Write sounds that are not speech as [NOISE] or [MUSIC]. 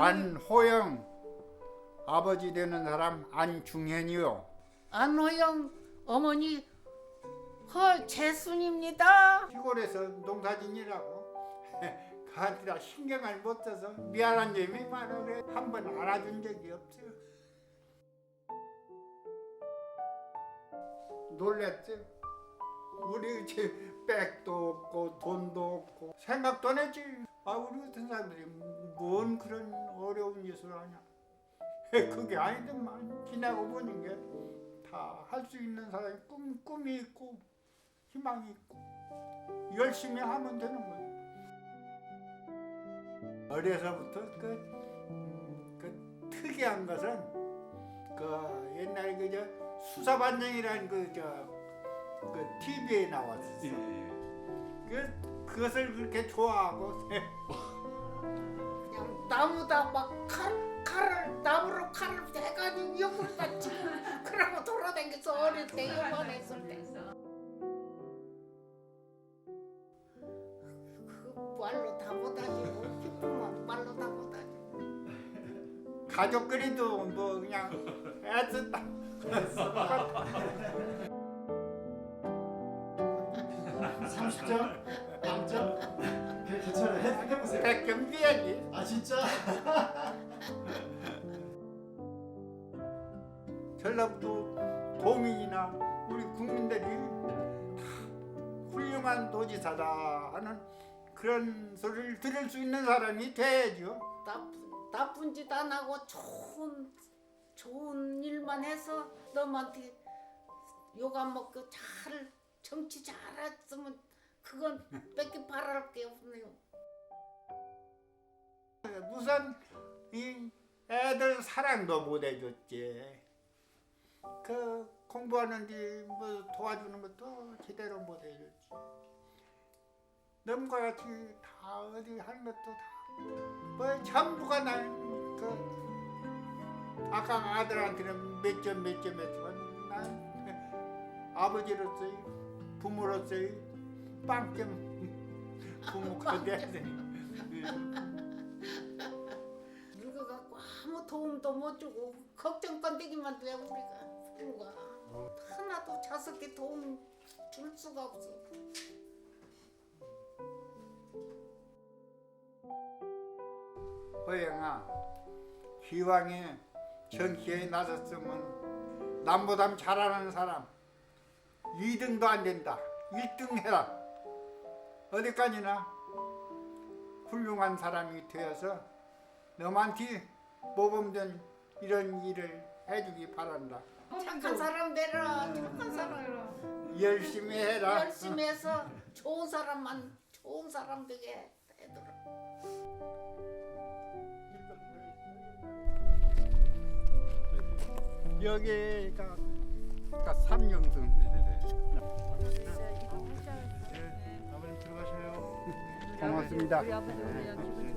안호영 아버지 되는 사람 안중현이요. 안호영 어머니 헐 재순입니다. 시골에서 농사짓느라고 [LAUGHS] 가한테다 신경을 못 써서 미안한 점이 많아 그래 한번 알아준 적이 없어. 놀랬죠. 우리 집 백도 없고 돈도 없고 생각도 안 했지. 아 우리 같은 사람들이 뭔 그런 어려운 짓을 하냐. [LAUGHS] 그게 아니더만 지나고 보는 게 다 할 수 있는 사람이 꿈 꿈이 있고 희망이 있고 열심히 하면 되는 거예요. 어려서부터 그, 음, 그 특이한 것은 그 옛날에 그저 수사반장이라는 그저 그 TV에 나왔었어. 예, 그 그것을 그렇게 좋아하고 그냥 나무다 막 칼, 칼을 나무로 칼을 해가지고 옆으로 다 치고 그러고 돌아다니면서 어릴 때 요만했을 때. 그 말로 다 못하지고 기쁨만 말로 다 못하지. 가족끼리도 뭐 그냥 애썼다. [LAUGHS] 30점? 만점? 괜찮아요. 해- 해보세요. 비야지. 아 진짜? [LAUGHS] 전라북도 도민이나 우리 국민들이 다 훌륭한 도지사다 하는 그런 소리를 들을 수 있는 사람이 돼야죠. 나쁜 나쁜 짓 안 하고 좋은 좋은 일만 해서 너한테 욕 안 먹고 잘 정치 잘했으면 그건 뺏기 바랄 게 없네요. 우선 이 애들 사랑도 못 해줬지. 그 공부하는데 뭐 도와주는 것도 제대로 못 해줬지. 넘과 같이 다 어디 하는 것도 다뭐 전부가 난그 아까 아들한테는 몇 점 몇 점 했지만 난 아버지로서의 부모로서의 빵점. 부모가 돼야 돼. 늙어갖고 아무 도움도 못 주고 걱정 건데기만 돼 우리가 부모가 하나도 자석에 도움 줄 수가 없어. 호영아 기왕에 정치에 나섰으면 남보다 잘하는 사람 2등도 안 된다. 1등 해라 어디까지나 훌륭한 사람이 되어서 너만테 모범된 이런 일을 해주기 바란다. 착한 사람 되라 착한 사람 열심히 해라. 열심히 해서 좋은 사람만 좋은 사람 되게 해더라. 여기가 그러니까 삼영승 고맙습니다 우리 아버지 오면 기분.